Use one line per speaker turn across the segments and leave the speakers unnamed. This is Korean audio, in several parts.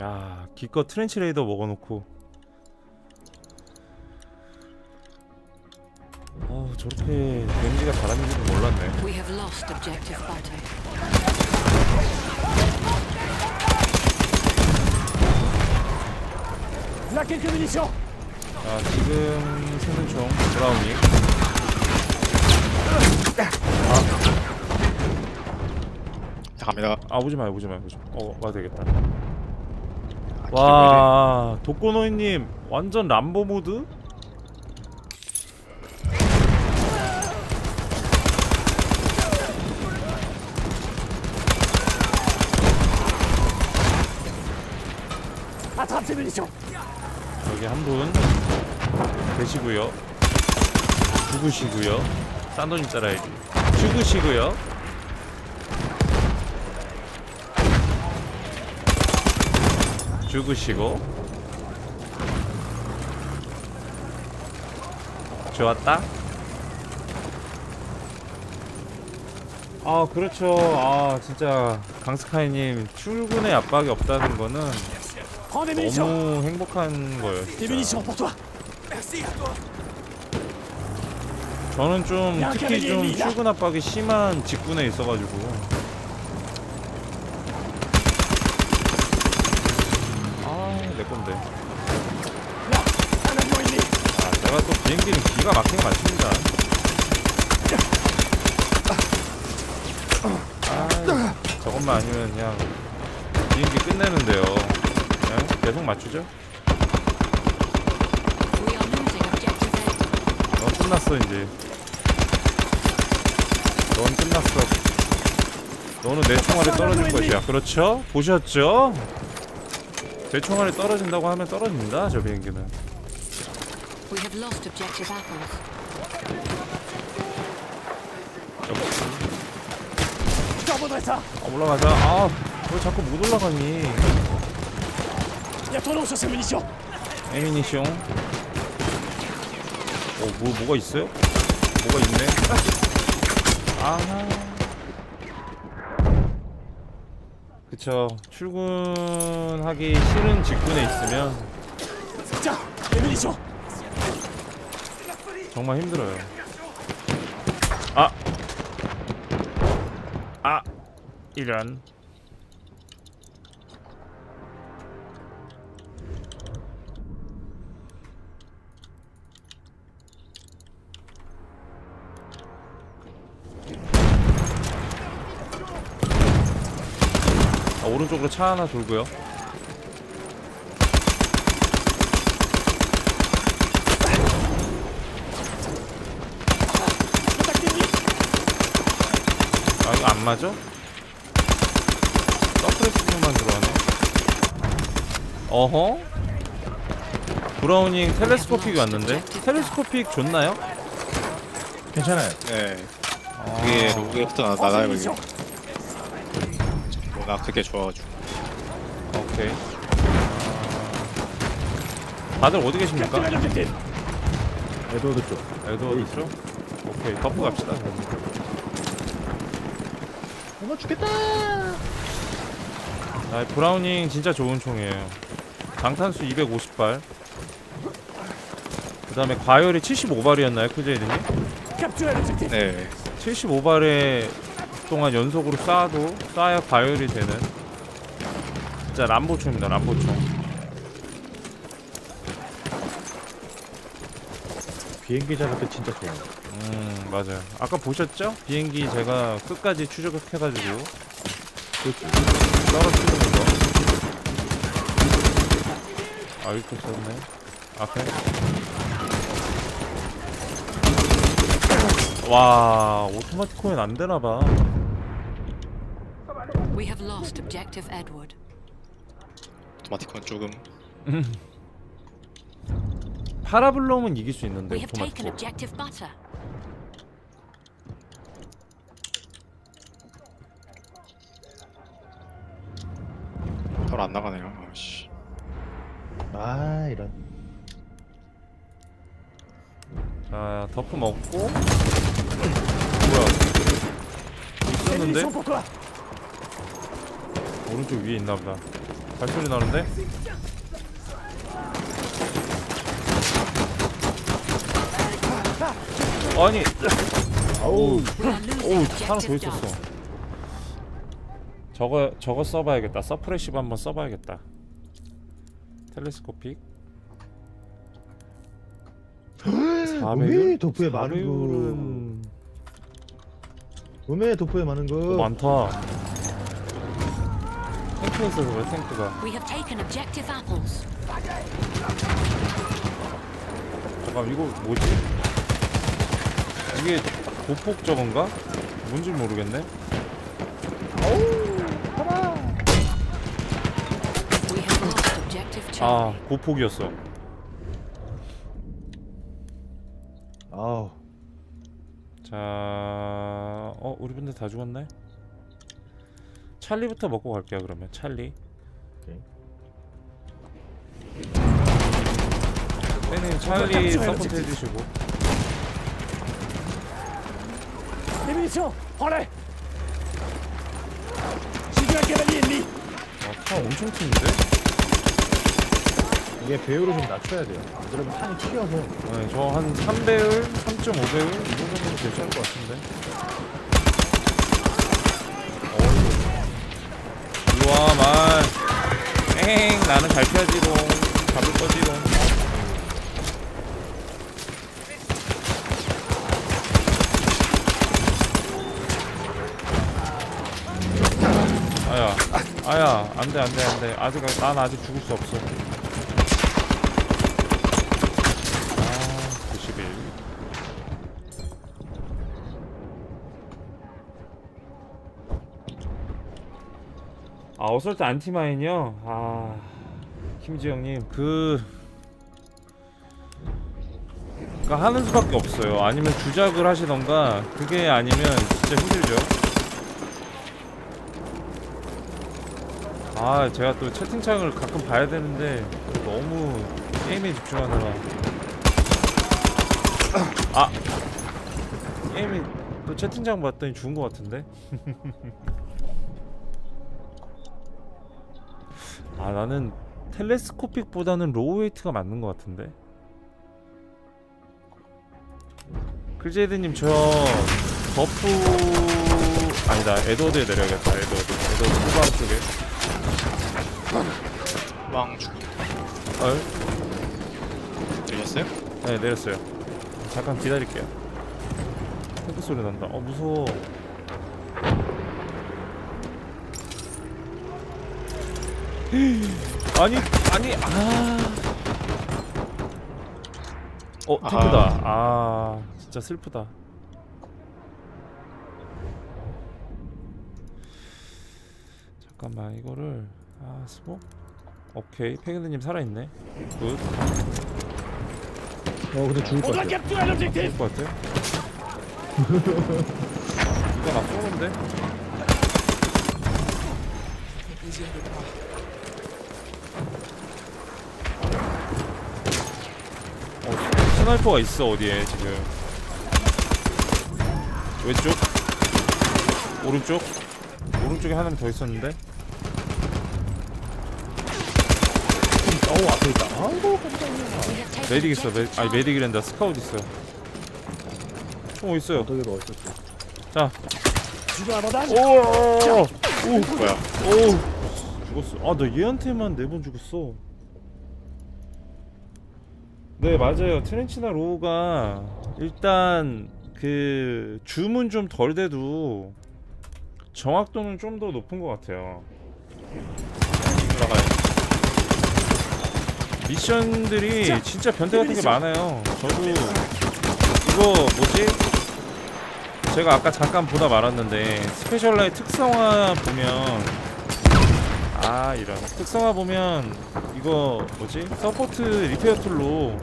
야 기껏 트렌치 레이더 먹어놓고. 어 저렇게 데미지가 잘하는지는 몰랐네.
We have lost objective butter.
Là quelques munitions
자 지금 쓰는 총 브라우닝
자, 갑니다.
아 오지 마요 오지 마요 오지 마요. 어 와도 되겠다.
아,
와 독고노이님 완전 람보 모드?
Munitions
여기 한 분 계시고요. 죽으시고요. 싼돈님 따라야지. 죽으시고요 죽으시고. 좋았다. 아 그렇죠. 아 진짜 강스카이님 출근에 압박이 없다는 거는 너무 행복한 거예요 진짜. 저는 좀
야,
특히 좀. 출근 압박이 심한 직군에 있어가지고
ennemi
아 제가 또 비행기는 기가 막히게 맞춥니다 아 저것만 아니면 그냥 비행기 끝내는데요 그냥 계속 맞추죠. 넌 끝났어 이제 넌 끝났어 너는 내 총알에 떨어질 것이야 그렇죠? 보셨죠? 제 총알에 떨어진다고 하면 떨어집니다 저 비행기는
We have lost objective apples.
아, 올라가자 아왜 자꾸 못 올라가니
sur ces munitions
에미니숑 어 뭐, 뭐가 있어요? 뭐가 있네 아 그쵸 출근하기 싫은 직군에 있으면 정말 힘들어요. 아, 아, 이런. 오른쪽으로 차 하나 돌고요. 아 이거 안 맞아? 서프레스만 들어가네 어허? 브라우닝 텔레스코픽이 왔는데 텔레스코픽 좋나요?
괜찮아요.
네. 그게 나-
Prends ces
나가요. 낙 그게 좋아가지고.
오케이 다들 어디 계십니까?
에드워드 쪽.
에드워드 쪽? 오케이 덮고 갑시다
엄마 죽겠다.
아, 브라우닝 진짜 좋은 총이에요 장탄수 250발 그 다음에 과열이 75발이었나요 크제이드님?
Capturez l'objectif
네.
75발에 동안 연속으로 쏴도 쏴야 과열이 되는. 진짜 람보총입니다 람보총.
비행기 잡을 때 진짜 좋아요.
음 맞아요. 아까 보셨죠? 비행기 제가 끝까지 추적해가지고. 그 떨어뜨리는 거 아 이렇게 썼네. 앞에 와 오토마틱 코인 안 되나봐
We have lost objective Edward.
오토마티콘 조금.
파라블롬은 이길 수 있는데
We have taken
오토마틱
objective butter.
덜 안 나가네요. 아씨.
아 이런.
자 덮프 먹고 뭐야 있었는데 오른쪽 위에 있나보다. 발소리 나는데? 아니.
아우.
오 하나 더 있었어. 저거 저거 써봐야겠다. 서프레시브 한번 써봐야겠다. 텔레스코픽.
음에 도프에 많은 거.
은?
음에 도프에 많은 거.
많다 있어서 그래 탱크가
We have taken objective apples.
잠깐 이거 뭐지? 이게 보폭 저건가? 뭔지 모르겠네
We have lost objective
아
Charlie.
보폭이었어
아우
자, 어 우리 분들 다 죽었네. 찰리부터 먹고 갈게요. 그러면 찰리.
오케이.
네네 찰리 서포트 해주시고.
Les munitions En l'air J'ai vu un cavalier ennemi
아, 차 엄청 튀는데?
이게 배율을 좀 낮춰야 돼요 안 그러면 탄이 튀어서
네, 저 한 3배율, 3.5배율 이 정도면 괜찮을 것 같은데. 어이구. 이리와 말. 엥 나는 잘 피하지롱. 잡을 거지롱. 아야, 아야, 안 돼 안 돼 안 돼. 아직 난 아직 죽을 수 없어. 아, 91. 아, 어설트 안티마인이요? 아, 김지영님, 그. 그니까 하는 수밖에 없어요. 아니면 주작을 하시던가, 그게 아니면 진짜 힘들죠. 아, 제가 또 채팅창을 가끔 봐야 되는데, 너무 게임에 집중하느라. 아 게임이 또 채팅창 봤더니 죽은 것 같은데 아 나는 텔레스코픽보다는 로우웨이트가 맞는 것 같은데. 클제이드님 저 버프 아니다. 에드워드에 내려야겠다. 에드워드. 에드워드 후방 쪽에.
빵 죽음.
어?
들렸어요?
네 내렸어요. 잠깐 기다릴게요. 탱크 소리 난다. 어 무서워 아니 아니 아 어, 탱크다. 아, 진짜 슬프다. 잠깐만, 이거를 아, 스모? 오케이, 페그드님 살아있네. 굿.
어 근데 죽을 것 같아
l'objectif
될것 같아? 이거 나 쏘는데? 어, 스나이퍼가 있어 어디에 지금 왼쪽? 오른쪽? 오른쪽에 하나 더 있었는데?
어우 앞에 있다 아이고
taken
메딕 있어 메, 아니. 메딕이란다 스카우트 있어요 총 있어요
어떻게 넣었었지
자
Tu veux un bandage
오! 오!
뭐야?
오! 죽었어. 아, 나 얘한테만 네 번 죽었어. 네, 맞아요. 트렌치나 로우가 일단 그 줌은 좀 덜 돼도 정확도는 좀 더 높은 것 같아요. 미션들이 진짜 변태 같은 게 많아요. 저도 이거 뭐지? 제가 아까 잠깐 보다 말았는데 스페셜라의 특성화 보면 아 이런 특성화 보면 이거 뭐지? 서포트 리페어 툴로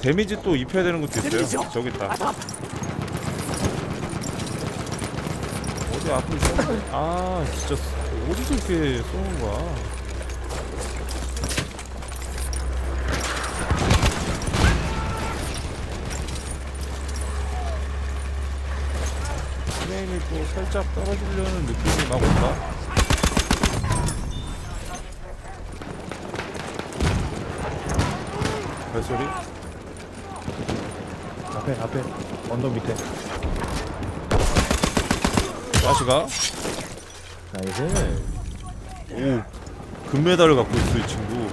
데미지 또 입혀야 되는 것도 있어요. 저기 있다. 어디 앞에 있었는데 아 진짜 어디서 이렇게 쏘는 거야? 프레임이 또 살짝 떨어지려는 느낌이 막 온다. 발소리
앞에 앞에 언덕 밑에.
와시가
나이스.
오 금메달을 갖고 있어 이 친구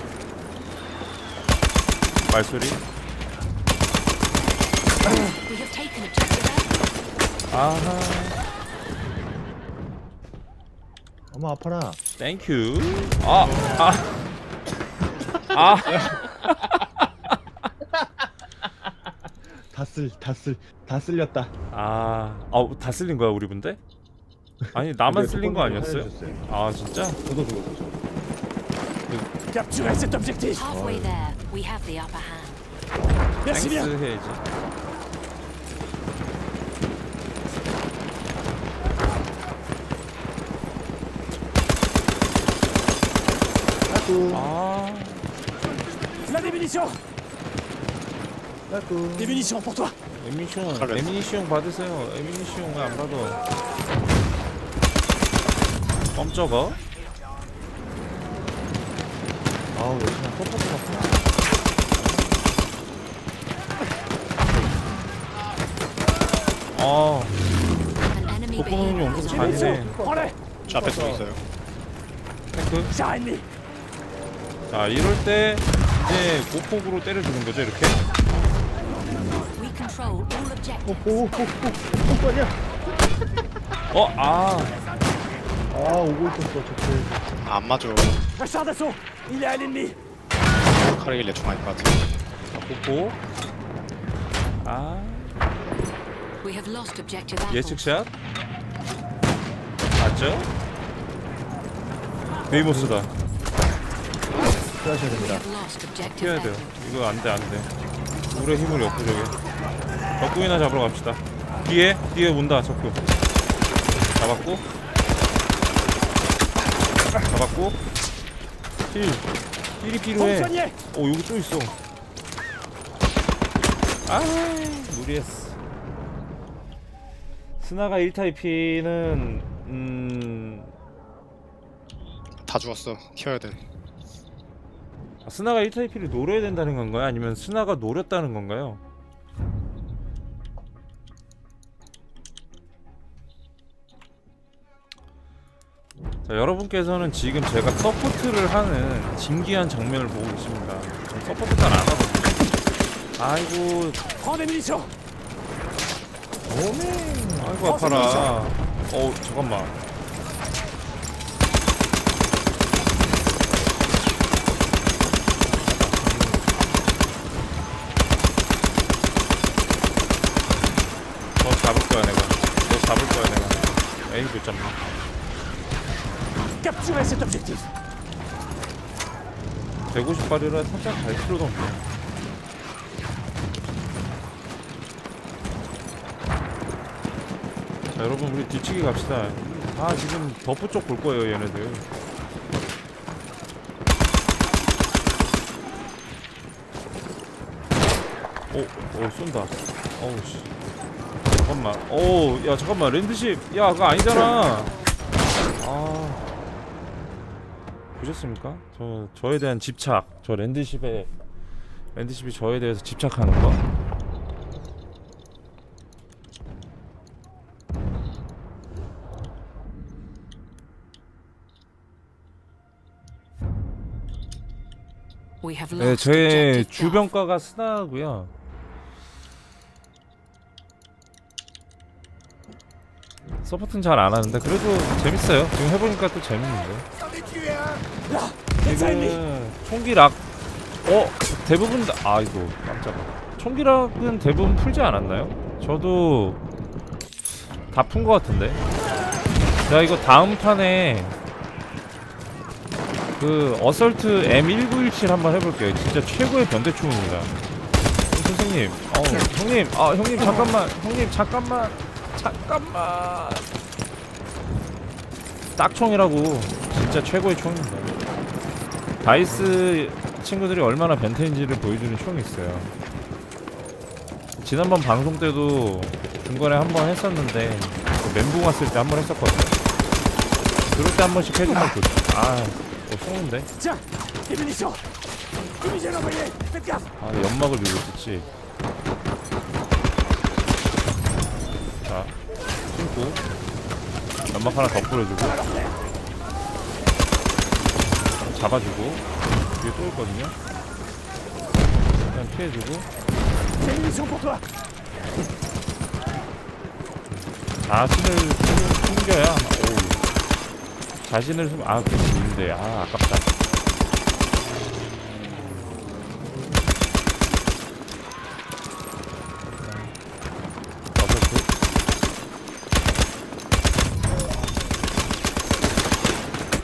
Alpha.
아하
어머 아파라.
땡큐 아아 아.
다 쓸, 다 쓸, 다 쓸렸다.
아, 아, 다 쓸린 거야 우리 분데? 아니 나만
근데
쓸린 거 아니었어요? 아 진짜?
저도 죽었어.
Capturez cet objectif
Halfway there, we have the upper hand.
Merci bien
땡스 해야지.
Des munitions pour toi
에미시용,
칼레스.
에미니시용 받으세요. 에미니시용 왜안 받아? 깜짝아?
아우 역시나 서포트 같구나.
아,
An enemy
복부는
behavior is
잔인해.
Prends-les
저 앞에 또 있어요.
Char ennemi
자, 이럴 때 이제 고폭으로 때려주는 거죠, 이렇게?
All objectives.
오오오오 오빠냐?
어, 아,
아 오고 있었어 저쪽.
안 맞아. 카레길래 중앙일 것 같아.
고폭. 아. 예측샷. 맞죠?
objective
피해야 돼요. 이거 안 돼, 안 돼. 물의 힘을 역부족해. 적군이나 잡으러 갑시다. 뒤에, 뒤에 온다, 적군. 잡았고. 잡았고. 힐. 힐이 필요해. 오, 여기 또 있어. 아, 무리했어. 스나가 1타입 피는, 음,
다 죽었어. 키워야 돼.
아, 스나가 1타입 피를 노려야 된다는 건가요? 아니면 스나가 노렸다는 건가요? 자, 여러분께서는 지금 제가 서포트를 하는 진기한 장면을 보고. 저 서포트 잘 안 하거든요. 아이고,
munitions
아이고 아파라. 어, 잠깐만. 너 잡을 거야 내가. 너 잡을 거야 내가. 에이 못 잡네.
Capturez cet objectif
150 발이라 살짝 갈 필요도 없네. 자 여러분 우리 뒤치기 갑시다. 아 지금 덮부 쪽볼 거예요 얘네들. 오, 오 쏜다. 어우 씨. 잠깐만. 오, 야 잠깐만 랜드십. 야 그거 아니잖아. 아. 보셨습니까? 저 저에 대한 집착, 저 랜드십에 랜드십이 저에 대해서 집착하는 거. 네, 제. 주변과가 스나고요. 서포트는 잘 안 하는데 그래도 재밌어요. 지금 해보니까 또 재밌는데. 지금 총기락. 어 대부분 다 아이고 깜짝아. 총기락은 대부분 풀지 않았나요? 저도 다 푼 것 같은데. 자 이거 다음 판에 그 어설트 M1917 한번 해볼게요. 진짜 최고의 변대총입니다. 선생님 어 형님 아 형님 잠깐만 형님 잠깐만 잠깐만. 딱총이라고. 진짜 최고의 총입니다 다이스 친구들이 얼마나 변태인지를 보여주는 총이 있어요. 지난번 방송 때도 중간에 한 번 했었는데 그 멘붕 왔을 때 한 번 했었거든요. 그럴 때 한 번씩 해주면 좋죠. 아, 또 쏘는데?
Munitions Fumigène envoyé Faites gaffe
아 연막을 밀고 있었지 자 신고 연막 하나 더 뿌려주고 잡아주고 뒤에 또 있거든요. 그냥 피해주고.
toi
자신을 숨- 숨겨야 오 자신을 숨.. 아 그게 있는데 아 아깝다. 어서스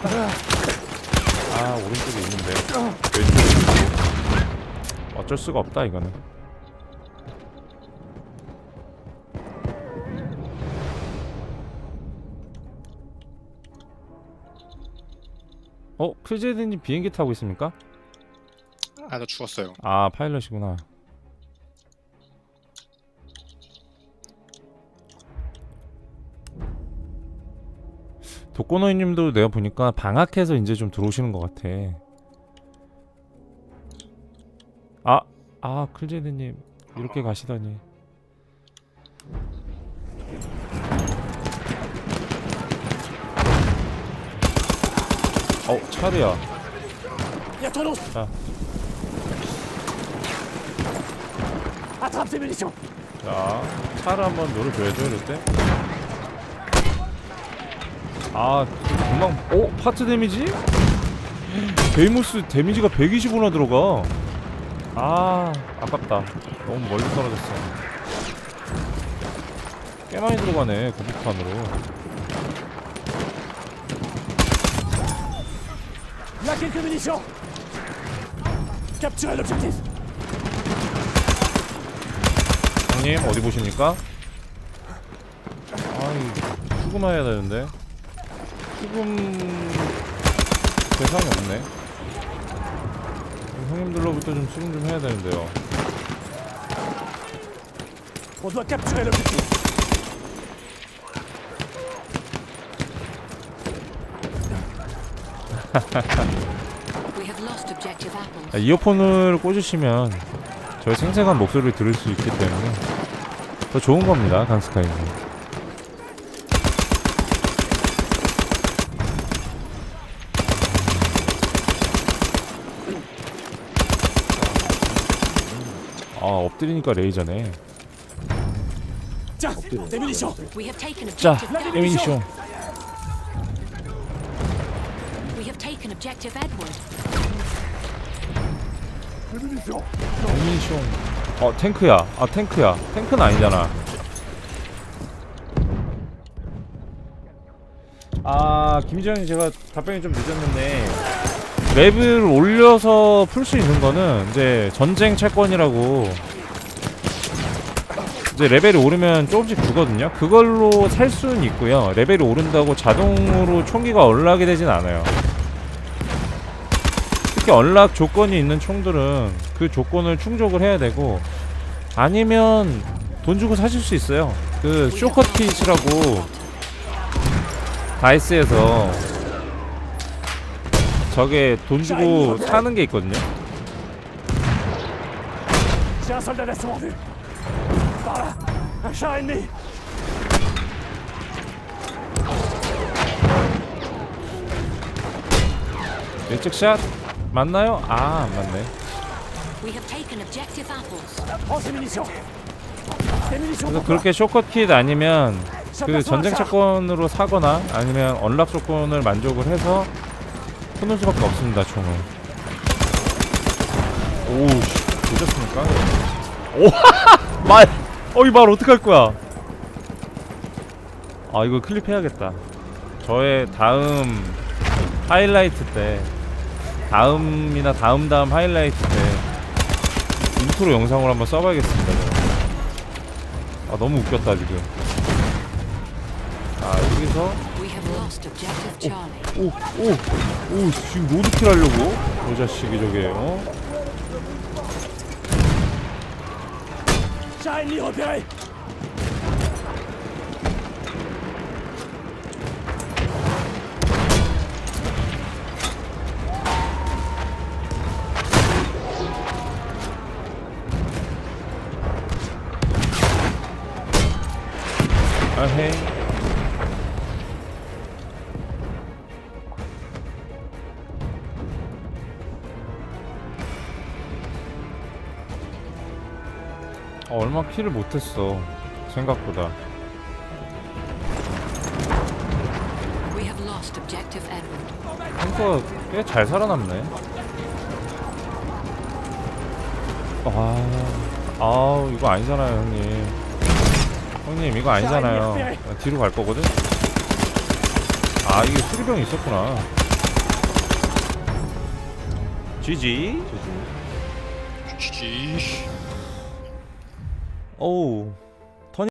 아. 오른쪽에 있는데 왼쪽에 어쩔 수가 없다 이거는. 어? 클제드님 비행기 타고 있습니까?
아저 죽었어요.
아 파일럿이구나. 독거노이님도 내가 보니까 방학해서 이제 좀 들어오시는 것 같아 아! 아 클제드님 이렇게 가시다니 어 Ah.
Attrape tes munitions
자, 차를 한번 노려줘야죠, 이럴 때. 아, 금방, 어? 파트 데미지? 베이모스 데미지가 125나 들어가. 아, 아깝다. 너무 멀리 떨어졌어. 꽤 많이 들어가네, 거북판으로.
Il y a quelques munitions Capturez l'objectif
형님, 어디 보십니까? 아이, 수금해야 되는데. 수금 대상이 없네. 형님들로부터 좀 수금 좀 해야 되는데요.
On doit capturer l'objectif
We have lost objective apples.
아, 이어폰을 꽂으시면 저의 생생한 목소리를 들을 수 있기 때문에 더 좋은 겁니다 강스카이는 엎드리니까 레이저네
have taken
자. 에미니쇼 에미니쇼 어 탱크야 아 탱크야 탱크는 아니잖아 아 김지현이 제가 답변이 좀 늦었는데 맵을 올려서 풀 수 있는 거는 이제 전쟁 채권이라고 이제 레벨이 오르면 조금씩 주거든요. 그걸로 살 수는 있고요. 레벨이 오른다고 자동으로 총기가 얼락이 되진 않아요. 특히 얼락 조건이 있는 총들은 그 조건을 충족을 해야 되고 아니면 돈 주고 사실 수 있어요. 그 쇼커킷이라고 다이스에서 저게 돈 주고 사는 게 있거든요 일찍 샷 맞나요? 아 안 맞네 그래서 그렇게 쇼커킷 아니면 그 전쟁. 채권으로 사거나 아니면 언락 조건을 만족을 해서 끊을 수밖에 없습니다 총을 오우씨 되셨습니까? 오 말! 어이 말 어떡할 거야 아 이거 클립해야겠다 저의 다음 하이라이트 때 다음이나 다음 다음 하이라이트 때 인트로 영상으로 한번 써봐야겠습니다 제가. 아 너무 웃겼다 지금 아 여기서
We have lost objective Charlie.
오, 오, 오, 지금 로드킬 하려고? 저 자식이 저게, 어? 어, 얼마 킬을 못했어. 생각보다.
We have lost objective Edward.
탱커가 꽤 잘 살아남네. 아, 아우 이거 아니잖아요, 형님. 형님 이거 아니잖아요. 나 뒤로 갈 거거든. 아 이게 수리병이 있었구나. GG.
GG.
어 우